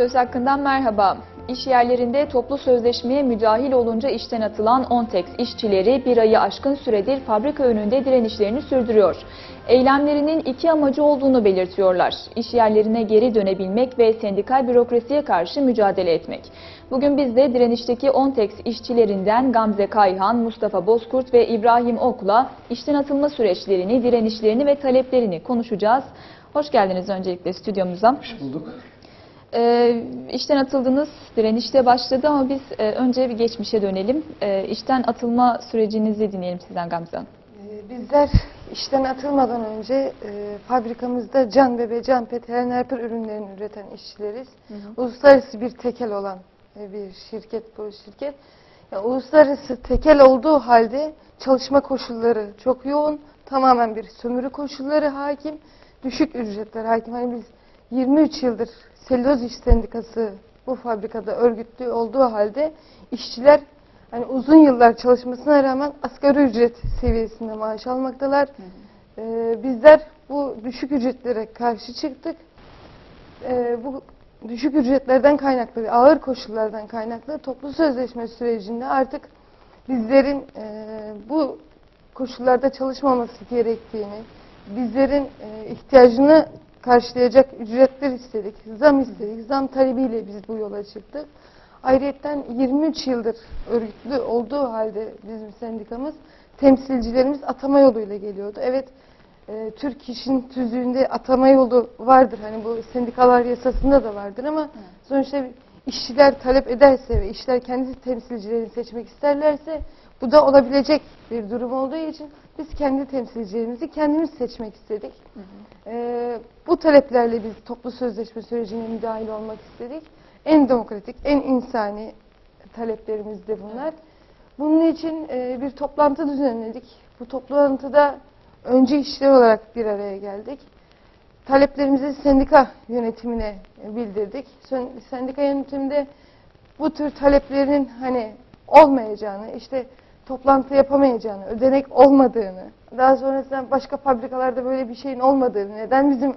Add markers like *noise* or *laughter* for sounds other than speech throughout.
Söz hakkından merhaba. İş yerlerinde toplu sözleşmeye müdahil olunca işten atılan Ontex işçileri bir ayı aşkın süredir fabrika önünde direnişlerini sürdürüyor. Eylemlerinin iki amacı olduğunu belirtiyorlar. İş yerlerine geri dönebilmek ve sendikal bürokrasiye karşı mücadele etmek. Bugün biz de direnişteki Ontex işçilerinden Gamze Kayhan, Mustafa Bozkurt ve İbrahim Ok'la işten atılma süreçlerini, direnişlerini ve taleplerini konuşacağız. Hoş geldiniz öncelikle stüdyomuza. Hoş bulduk. Ee, işten atıldınız, direnişte başladı ama biz e, önce bir geçmişe dönelim. E, işten atılma sürecinizi dinleyelim sizden Gamze Hanım. Ee, Bizler işten atılmadan önce e, fabrikamızda can bebe, can pet, Helen Harper ürünlerini üreten işçileriz. Uluslararası bir tekel olan e, bir şirket bu şirket. Yani uluslararası tekel olduğu halde çalışma koşulları çok yoğun. Tamamen bir sömürü koşulları hakim. Düşük ücretler hakim. Hani biz 23 yıldır Selüloz İş Sendikası bu fabrikada örgütlü olduğu halde işçiler hani uzun yıllar çalışmasına rağmen asgari ücret seviyesinde maaş almaktalar. Ee, bizler bu düşük ücretlere karşı çıktık. Ee, bu düşük ücretlerden kaynaklı ağır koşullardan kaynaklı toplu sözleşme sürecinde artık bizlerin e, bu koşullarda çalışmaması gerektiğini, bizlerin e, ihtiyacını karşılayacak ücretler istedik, zam istedik, zam talebiyle biz bu yola çıktık. Ayrıyeten 23 yıldır örgütlü olduğu halde bizim sendikamız temsilcilerimiz atama yoluyla geliyordu. Evet e, Türk İş'in tüzüğünde atama yolu vardır. Hani bu sendikalar yasasında da vardır ama sonuçta işçiler talep ederse ve işler kendi temsilcilerini seçmek isterlerse bu da olabilecek bir durum olduğu için biz kendi temsilcilerimizi kendimiz seçmek istedik. Ee, bu taleplerle biz toplu sözleşme sürecine müdahil olmak istedik. En demokratik, en insani taleplerimiz de bunlar. Bunun için e, bir toplantı düzenledik. Bu toplantıda önce işçiler olarak bir araya geldik. Taleplerimizi sendika yönetimine bildirdik. Sen- Sendika yönetiminde bu tür taleplerinin hani olmayacağını, işte toplantı yapamayacağını, ödenek olmadığını, daha sonrasında başka fabrikalarda böyle bir şeyin olmadığını, neden bizim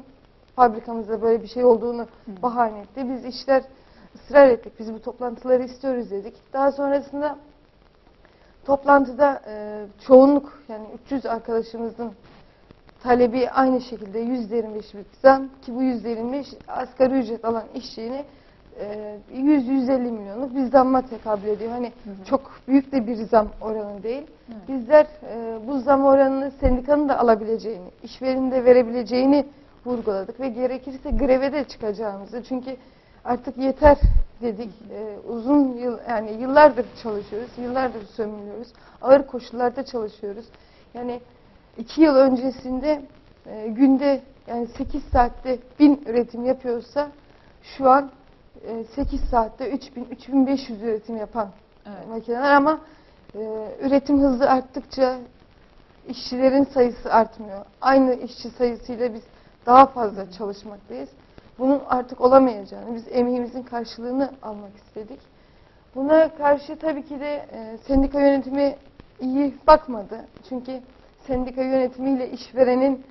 fabrikamızda böyle bir şey olduğunu bahane etti. Biz işler ısrar ettik, biz bu toplantıları istiyoruz dedik. Daha sonrasında toplantıda e, çoğunluk yani 300 arkadaşımızın talebi aynı şekilde %25 bir zam ki bu %25 asgari ücret alan işçiğini e, 100-150 milyonluk bir zamma tekabül ediyor. Hani çok büyük de bir zam oranı değil. Evet. Bizler e, bu zam oranını sendikanın da alabileceğini, işverenin de verebileceğini vurguladık ve gerekirse greve de çıkacağımızı. Çünkü artık yeter dedik. E, uzun yıl yani yıllardır çalışıyoruz, yıllardır sömürüyoruz. Ağır koşullarda çalışıyoruz. Yani iki yıl öncesinde e, günde yani 8 saatte 1000 üretim yapıyorsa şu an 8 saatte 3000 3500 üretim yapan Evet. makineler ama e, üretim hızı arttıkça işçilerin sayısı artmıyor. Aynı işçi sayısıyla biz daha fazla çalışmaktayız. Bunun artık olamayacağını, biz emeğimizin karşılığını almak istedik. Buna karşı tabii ki de e, sendika yönetimi iyi bakmadı. Çünkü sendika yönetimiyle işverenin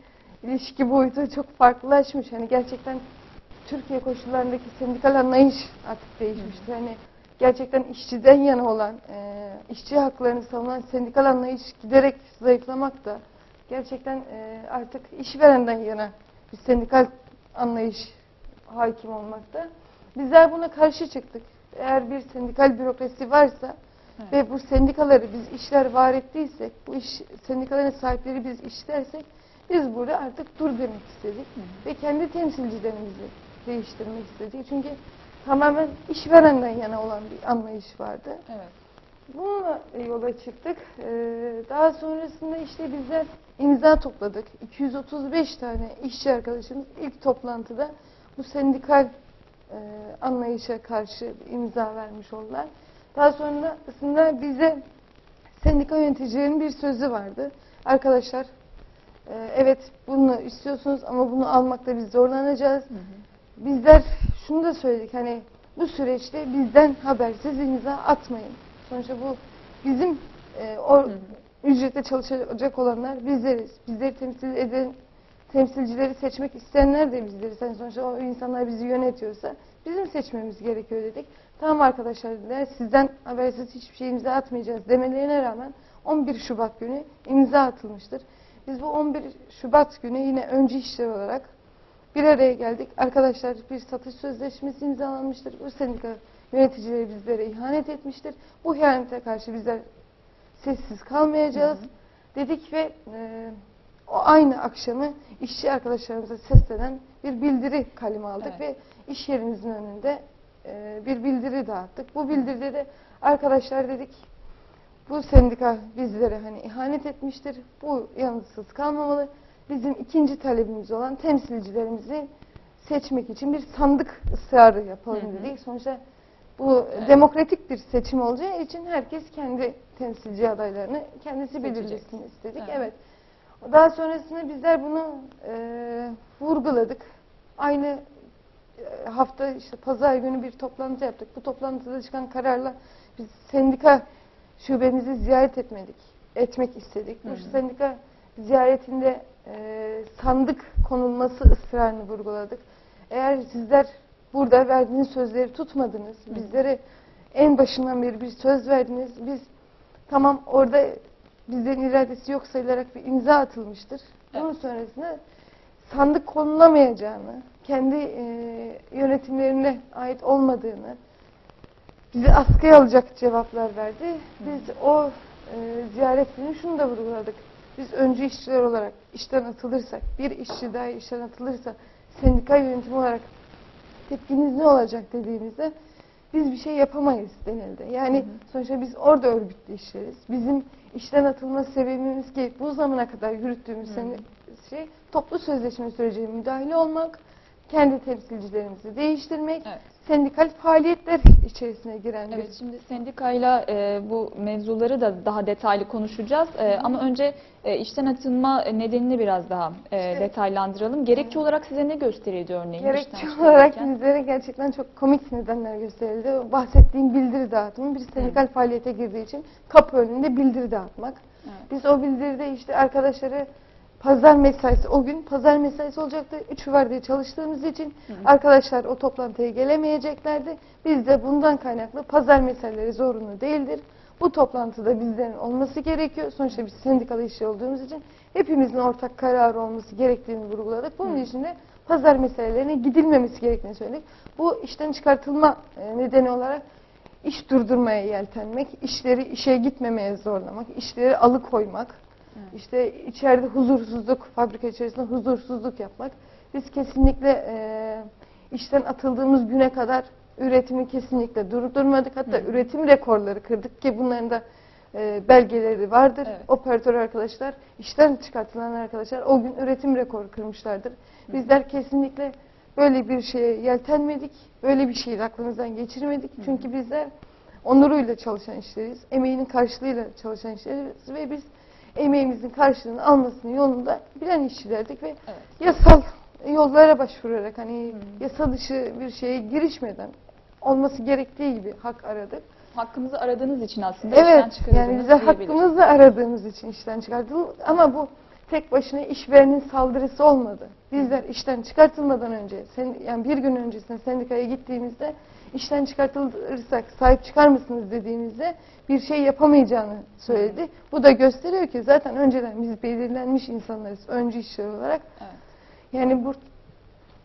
ilişki boyutu çok farklılaşmış. Hani gerçekten Türkiye koşullarındaki sendikal anlayış artık değişmişti. Hani gerçekten işçiden yana olan, e, işçi haklarını savunan sendikal anlayış giderek zayıflamakta. Gerçekten e, artık işverenden yana bir sendikal anlayış hakim olmakta. Bizler buna karşı çıktık. Eğer bir sendikal bürokrasi varsa Evet. ve bu sendikaları biz işler var ettiysek, bu iş sendikaların sahipleri biz işlersek biz burada artık dur demek istedik ve kendi temsilcilerimizi değiştirmek istedik. Çünkü tamamen işverenden yana olan bir anlayış vardı. Evet. Bununla yola çıktık. Ee, Daha sonrasında işte bizler imza topladık. 235 tane işçi arkadaşımız ilk toplantıda bu sendikal e, anlayışa karşı imza vermiş oldular. Daha sonrasında bize sendika yöneticilerinin bir sözü vardı. Arkadaşlar e, evet bunu istiyorsunuz ama bunu almakta biz zorlanacağız. Bizler şunu da söyledik hani bu süreçte bizden habersiz imza atmayın. Sonuçta bu bizim e, o ücretle çalışacak olanlar bizleriz. Bizleri temsil eden temsilcileri seçmek isteyenler de bizleriz. Yani sonuçta o insanlar bizi yönetiyorsa bizim seçmemiz gerekiyor dedik. Tamam arkadaşlar dediler sizden habersiz hiçbir şey imza atmayacağız demelerine rağmen 11 Şubat günü imza atılmıştır. Biz bu 11 Şubat günü yine öncü işler olarak bir araya geldik. Arkadaşlar bir satış sözleşmesi imzalanmıştır. Bu sendika yöneticileri bizlere ihanet etmiştir. Bu ihanete karşı bizler sessiz kalmayacağız dedik ve e, o aynı akşamı işçi arkadaşlarımıza seslenen bir bildiri kaleme aldık Evet. ve iş yerimizin önünde e, bir bildiri dağıttık. Bu bildiride de arkadaşlar dedik bu sendika bizlere hani ihanet etmiştir. Bu yanıtsız kalmamalı. Bizim ikinci talebimiz olan temsilcilerimizi seçmek için bir sandık ısrarı yapalım Hı hı. dedik. Sonuçta bu Evet. demokratik bir seçim olacağı için herkes kendi temsilci adaylarını kendisi belirlesin istedik. Evet. Evet. Daha sonrasında bizler bunu e, vurguladık. Aynı e, hafta işte pazar günü bir toplantı yaptık. Bu toplantıda çıkan kararla biz sendika şubemizi ziyaret etmedik. Etmek istedik. Hı Bu sendika ziyaretinde e, sandık konulması ısrarını vurguladık. Eğer sizler burada verdiğiniz sözleri tutmadınız, bizlere en başından beri bir söz verdiniz. Biz tamam orada bizlerin iradesi yok sayılarak bir imza atılmıştır. Bunun Evet. sonrasında sandık konulamayacağını, kendi e, yönetimlerine ait olmadığını, bizi askıya alacak cevaplar verdi. Biz o e, ziyaret günü şunu da vurguladık. Biz öncü işçiler olarak işten atılırsak, bir işçi daha işten atılırsa sendika yönetimi olarak tepkiniz ne olacak dediğimizde biz bir şey yapamayız denildi. Yani Hı hı. sonuçta biz orada örgütlü işleriz. Bizim işten atılma sebebimiz ki bu zamana kadar yürüttüğümüz Hı hı. şey toplu sözleşme sürecine müdahale olmak, kendi temsilcilerimizi değiştirmek, Evet. sendikal faaliyetler *laughs* içerisine giren bir Evet, şimdi sendikayla e, bu mevzuları da daha detaylı konuşacağız. E, ama önce e, işten atılma nedenini biraz daha e, İşte- detaylandıralım. Gerekçe olarak size ne gösterildi örneğin? Gerekçe olarak bizlere gerçekten çok komik nedenler gösterildi. Bahsettiğim bildiri dağıtımı bir sendikal faaliyete girdiği için kapı önünde bildiri dağıtmak. Evet. Biz o bildiride işte arkadaşları pazar mesaisi, o gün pazar mesaisi olacaktı. Üç vardiya çalıştığımız için Hı hı. arkadaşlar o toplantıya gelemeyeceklerdi. Biz de bundan kaynaklı pazar mesaileri zorunlu değildir. Bu toplantıda bizlerin olması gerekiyor. Sonuçta biz sendikalı işçi olduğumuz için hepimizin ortak kararı olması gerektiğini vurguladık. Bunun Hı. için de pazar meselelerine gidilmemesi gerektiğini söyledik. Bu işten çıkartılma e, nedeni olarak iş durdurmaya yeltenmek, işleri işe gitmemeye zorlamak, işleri alıkoymak, Evet. işte içeride huzursuzluk, fabrika içerisinde huzursuzluk yapmak. Biz kesinlikle e, işten atıldığımız güne kadar üretimi kesinlikle durdurmadık. Hatta Hı. üretim rekorları kırdık ki bunların da e, belgeleri vardır. Evet. Operatör arkadaşlar, işten çıkartılan arkadaşlar o gün üretim rekoru kırmışlardır. Bizler kesinlikle böyle bir şeye yeltenmedik. Böyle bir şeyi aklımızdan geçirmedik. Hı. Çünkü bizler onuruyla çalışan işleriz. Emeğinin karşılığıyla çalışan işleriz ve biz emeğimizin karşılığını almasının yolunda bilen işçilerdik ve Evet. yasal yollara başvurarak hani Hı. yasa dışı bir şeye girişmeden olması gerektiği gibi hak aradık. Hakkınızı aradığınız için aslında işten Evet çıkarıldınız yani bize hakkımızı aradığımız için işten çıkartıldı ama bu tek başına işverenin saldırısı olmadı. Bizler işten çıkartılmadan önce sen, yani bir gün öncesinde sendikaya gittiğimizde işten çıkartılırsak sahip çıkar mısınız dediğimizde bir şey yapamayacağını söyledi. Bu da gösteriyor ki zaten önceden biz belirlenmiş insanlarız öncü işler olarak. Evet. Yani bu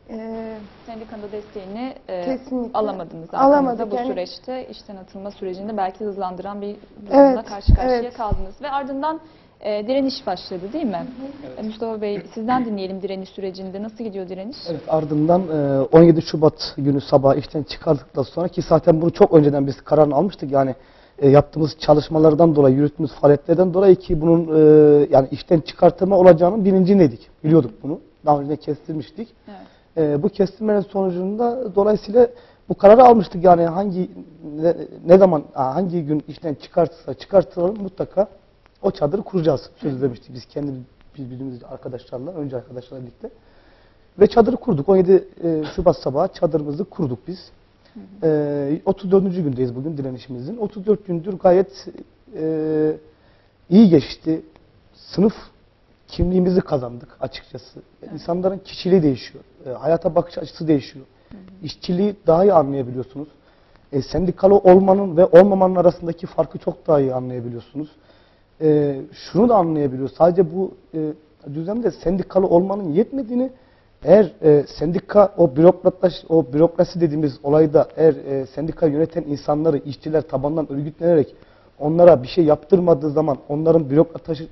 e, Sendikanın desteğini e, Kesinlikle. alamadınız Alamadık. Bu yani. süreçte işten atılma sürecini belki hızlandıran bir durumla Evet, karşı karşıya evet. kaldınız. Ve ardından e, direniş başladı değil mi? Evet. E, Mustafa Bey sizden dinleyelim direniş sürecinde. Nasıl gidiyor direniş? Evet ardından e, 17 Şubat günü sabah işten çıkardıktan sonra ki zaten bunu çok önceden biz kararını almıştık yani e, yaptığımız çalışmalardan dolayı yürüttüğümüz faaliyetlerden dolayı ki bunun e, yani işten çıkartma olacağının bilincindeydik. Biliyorduk bunu. Daha önce kestirmiştik. Evet. E, bu kestirmenin sonucunda dolayısıyla bu kararı almıştık yani hangi ne, ne zaman ha, hangi gün işten çıkartırsa çıkartıralım mutlaka o çadırı kuracağız. Söz vermiştik biz kendi biz birbirimiz arkadaşlarla, önce arkadaşlarla birlikte. Ve çadırı kurduk. 17 e, Şubat sabahı çadırımızı kurduk biz. E, 34. gündeyiz bugün direnişimizin. 34 gündür gayet e, iyi geçti. Sınıf kimliğimizi kazandık açıkçası. İnsanların kişiliği değişiyor. E, hayata bakış açısı değişiyor. İşçiliği daha iyi anlayabiliyorsunuz. E, sendikalı olmanın ve olmamanın arasındaki farkı çok daha iyi anlayabiliyorsunuz. E, şunu da anlayabiliyor. Sadece bu e, düzende sendikalı olmanın yetmediğini eğer e, sendika o bürokratlaş o bürokrasi dediğimiz olayda eğer e, sendika yöneten insanları işçiler tabandan örgütlenerek onlara bir şey yaptırmadığı zaman onların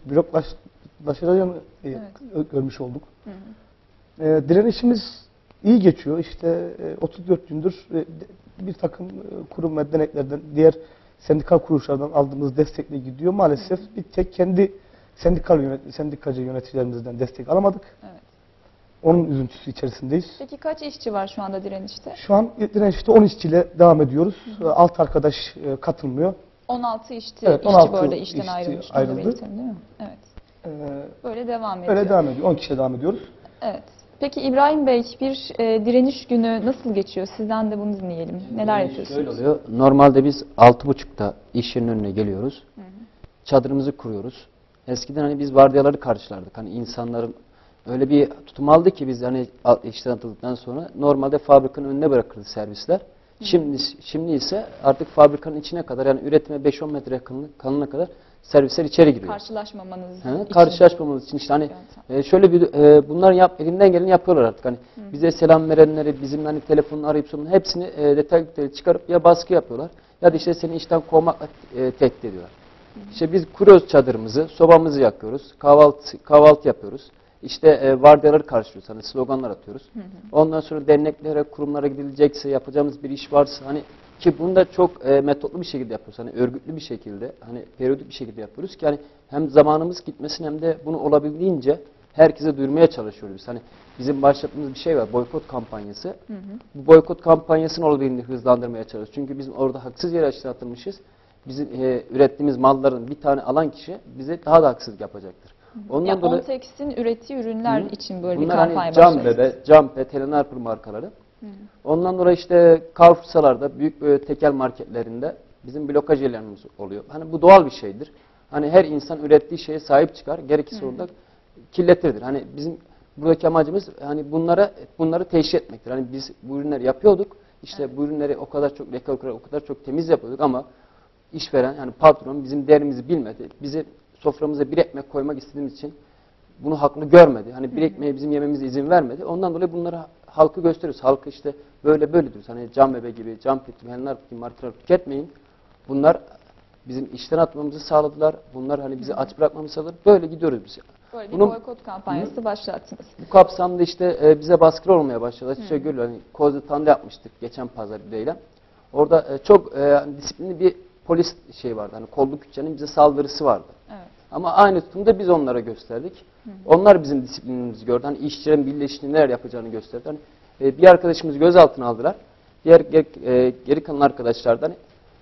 bürokratlaşacağını e, Evet. gö- görmüş olduk. E, direnişimiz iyi geçiyor. İşte e, 34 gündür e, bir takım e, kurum ve deneklerden, diğer sendikal kuruluşlardan aldığımız destekle gidiyor. Maalesef bir tek kendi sendikal yönet sendikacı yöneticilerimizden destek alamadık. Evet. Onun üzüntüsü içerisindeyiz. Peki kaç işçi var şu anda direnişte? Şu an direnişte 10 işçiyle devam ediyoruz. E, Alt arkadaş e, katılmıyor. 16 işçi, Evet, işçi 16 bu arada işten işçi ayrılmış. Ayrıldı. değil mi? Evet. E, Böyle devam ediyor. Öyle devam ediyor. 10 kişiyle devam ediyoruz. Evet. Peki İbrahim Bey bir e, direniş günü nasıl geçiyor? Sizden de bunu dinleyelim. Neler Şöyle yapıyorsunuz? oluyor. Normalde biz 6.30'da iş yerinin önüne geliyoruz. Çadırımızı kuruyoruz. Eskiden hani biz vardiyaları karşılardık. Hani insanların öyle bir tutum aldı ki biz hani işten atıldıktan sonra normalde fabrikanın önüne bırakırdı servisler. Şimdi şimdi ise artık fabrikanın içine kadar yani üretime 5-10 metre kalana kadar servisler içeri giriyor. Karşılaşmamanız Hı, için. karşılaşmamamız için işte hani e, şöyle bir e, bunlar yap elinden geleni yapıyorlar artık hani bize selam verenleri bizim hani telefonunu arayıp sorun hepsini e, detaylı detaylı çıkarıp ya baskı yapıyorlar ya da işte seni işten kovmakla e, tehdit ediyorlar. İşte biz kuruyoruz çadırımızı, sobamızı yakıyoruz, kahvaltı kahvaltı yapıyoruz. İşte e, vardiyaları karşılıyoruz. Hani sloganlar atıyoruz. Ondan sonra derneklere, kurumlara gidilecekse, yapacağımız bir iş varsa hani ki bunu da çok e, metotlu bir şekilde yapıyoruz. Hani örgütlü bir şekilde, hani periyodik bir şekilde yapıyoruz ki hani hem zamanımız gitmesin hem de bunu olabildiğince herkese duyurmaya çalışıyoruz. biz. Hani bizim başlattığımız bir şey var, boykot kampanyası. Bu boykot kampanyasını olabildiğince hızlandırmaya çalışıyoruz. Çünkü biz orada haksız yere açığa atılmışız. Bizim e, ürettiğimiz malların bir tane alan kişi bize daha da haksızlık yapacaktır. Ondan Yani dolayı Ontex'in ürettiği ürünler Hı. için böyle bir kampanya hani Cam başlattınız. Bebe, Campet, Helen Harper markaları. Ondan dolayı işte Carrefour'larda, büyük böyle tekel marketlerinde bizim blokaj ilanımız oluyor. Hani bu doğal bir şeydir. Hani her insan ürettiği şeye sahip çıkar. Gerekirse onu da kirletirdir. Hani bizim buradaki amacımız hani bunlara bunları teşhir etmektir. Hani biz bu ürünleri yapıyorduk. İşte bu ürünleri o kadar çok kadar, o kadar çok temiz yapıyorduk ama işveren yani patron bizim değerimizi bilmedi. Bizi soframıza bir ekmek koymak istediğimiz için bunu haklı görmedi. Hani bir ekmeği bizim yememize izin vermedi. Ondan dolayı bunları halkı gösteriyoruz. Halkı işte böyle böyle diyoruz. Hani cam bebe gibi, cam pit gibi, markalar tüketmeyin. Bunlar bizim işten atmamızı sağladılar. Bunlar hani bizi aç bırakmamızı sağladı. Böyle gidiyoruz biz. Böyle bir Bunun- boykot kampanyası başlattınız. Bu kapsamda işte e, bize baskılar olmaya başladı. Açıkça görüyor. Hani Kozlutan'da yapmıştık geçen pazar bir eylem. Orada e, çok e, disiplinli bir polis şey vardı. Hani kolluk güçlerinin bize saldırısı vardı. Evet. Ama aynı tutumu da biz onlara gösterdik. Onlar bizim disiplinimizi gördü. Hani işçilerin birleştiğini neler yapacağını gösterdi. Hani, e, bir arkadaşımızı gözaltına aldılar. Diğer geri, e, geri kalan arkadaşlar da hani,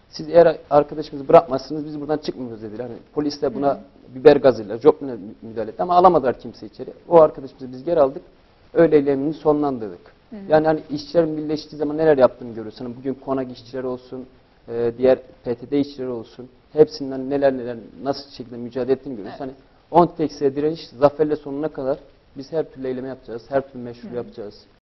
siz eğer arkadaşımızı bırakmazsınız biz buradan çıkmıyoruz dediler. Hani, polis de buna biber gazıyla, jopla müdahale etti ama alamadılar kimse içeri. O arkadaşımızı biz geri aldık. Öyle eylemini sonlandırdık. Yani hani işçilerin birleştiği zaman neler yaptığını görüyorsun. Hani bugün konak işçileri olsun, e, diğer PTT işçileri olsun. Hepsinden neler neler nasıl şekilde mücadele ettiğini görüyoruz. Hani 10 teksiye direniş zaferle sonuna kadar biz her türlü eyleme yapacağız, her türlü meşru yapacağız.